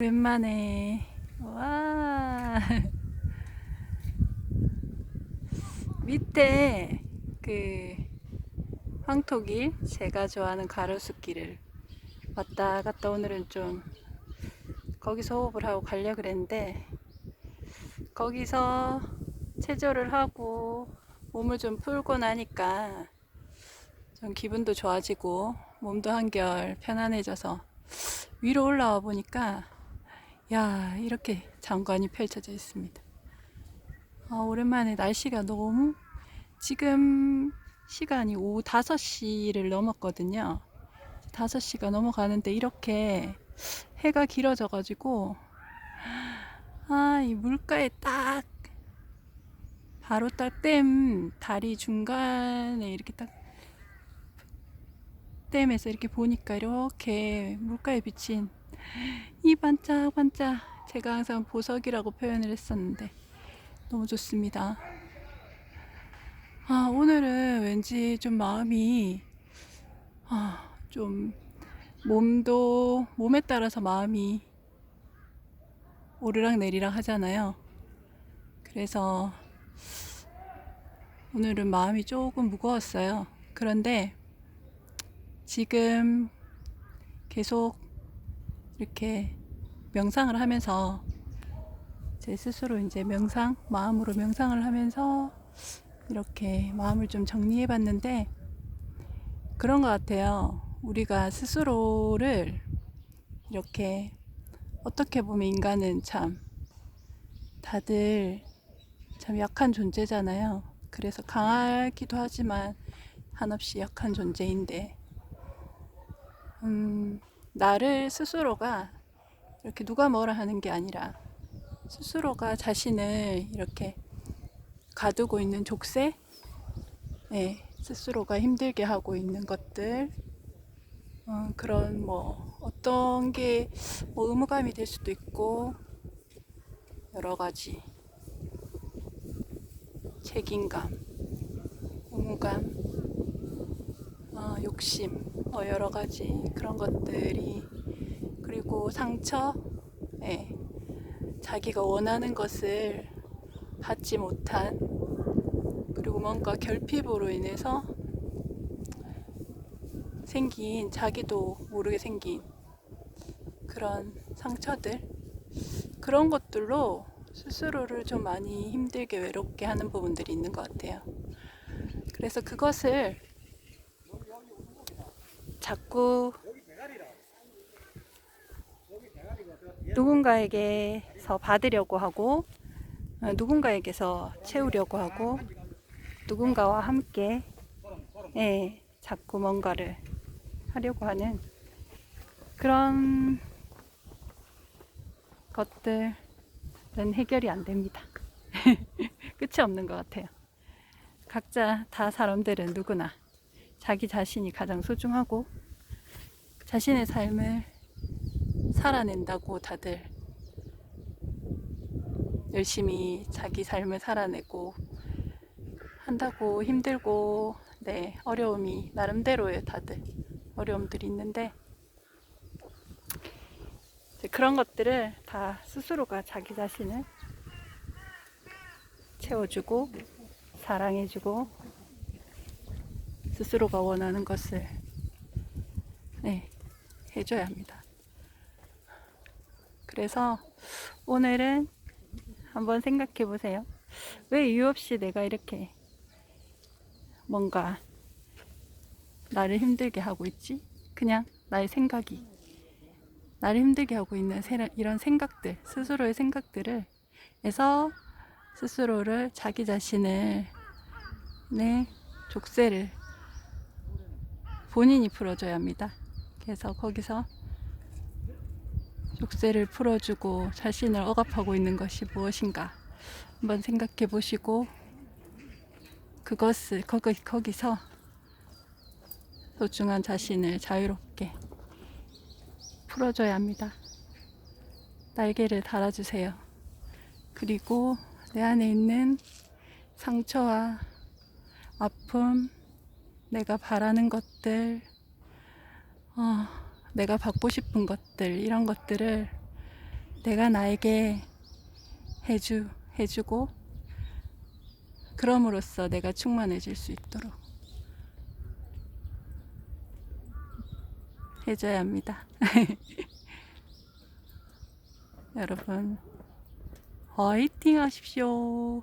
오랜만에 와. 밑에 그 황토길 제가 좋아하는 가로수길을 왔다 갔다 오늘은 좀 거기서 호흡을 하고 가려 그랬는데 거기서 체조를 하고 몸을 좀 풀고 나니까 좀 기분도 좋아지고 몸도 한결 편안해져서 위로 올라와 보니까 야 이렇게 장관이 펼쳐져 있습니다. 아, 오랜만에 날씨가 너무 지금 시간이 오후 5시를 넘었거든요. 5시가 넘어가는데 이렇게 해가 길어져 가지고 아, 이 물가에 딱 바로 딱 댐 다리 중간에 이렇게 딱 댐에서 이렇게 보니까 이렇게 물가에 비친 이 반짝반짝 제가 항상 보석이라고 표현을 했었는데 너무 좋습니다. 아, 오늘은 왠지 좀 마음이 아, 좀 몸도 몸에 따라서 마음이 오르락 내리락 하잖아요. 그래서 오늘은 마음이 조금 무거웠어요. 그런데 지금 계속 이렇게 명상을 하면서 제 스스로 이제 명상, 마음으로 명상을 하면서 이렇게 마음을 좀 정리해 봤는데 그런 것 같아요. 우리가 스스로를 이렇게 어떻게 보면 인간은 참 다들 참 약한 존재잖아요. 그래서 강하기도 하지만 한없이 약한 존재인데 음, 나를 스스로가 이렇게 누가 뭐라 하는 게 아니라 스스로가 자신을 이렇게 가두고 있는 족쇄, 네, 스스로가 힘들게 하고 있는 것들, 어, 그런 뭐 어떤 게 뭐 의무감이 될 수도 있고 여러 가지 책임감, 의무감, 어, 욕심, 뭐 여러 가지 그런 것들이 그리고 상처, 예, 자기가 원하는 것을 받지 못한 그리고 뭔가 결핍으로 인해서 생긴 자기도 모르게 생긴 그런 상처들? 그런 것들로 스스로를 좀 많이 힘들게 외롭게 하는 부분들이 있는 것 같아요. 그래서 그것을 자꾸 누군가에게서 받으려고 하고 어, 누군가에게서 채우려고 하고 누군가와 함께 예, 자꾸 뭔가를 하려고 하는 그런 것들은 해결이 안 됩니다. 끝이 없는 것 같아요. 각자 다 사람들은 누구나 자기 자신이 가장 소중하고 자신의 삶을 살아낸다고 다들 열심히 자기 삶을 살아내고 한다고 힘들고 네 어려움이 나름대로의 다들. 어려움들이 있는데 그런 것들을 다 스스로가 자기 자신을 채워주고 사랑해주고 스스로가 원하는 것을 네, 해줘야 합니다. 그래서 오늘은 한번 생각해 보세요. 왜 이유 없이 내가 이렇게 뭔가 나를 힘들게 하고 있지? 그냥 나의 생각이 나를 힘들게 하고 있는 이런 생각들, 스스로의 생각들을 해서 스스로를 자기 자신을 네 족쇄를 본인이 풀어줘야 합니다. 그래서 거기서 족쇄를 풀어주고 자신을 억압하고 있는 것이 무엇인가 한번 생각해 보시고 그것을 거기, 거기서 소중한 자신을 자유롭게 풀어줘야 합니다. 날개를 달아주세요. 그리고 내 안에 있는 상처와 아픔, 내가 바라는 것들, 어, 내가 받고 싶은 것들, 이런 것들을 내가 나에게 해주, 해주고, 그럼으로써 내가 충만해질 수 있도록 해줘야 합니다. 여러분, 화이팅 하십시오.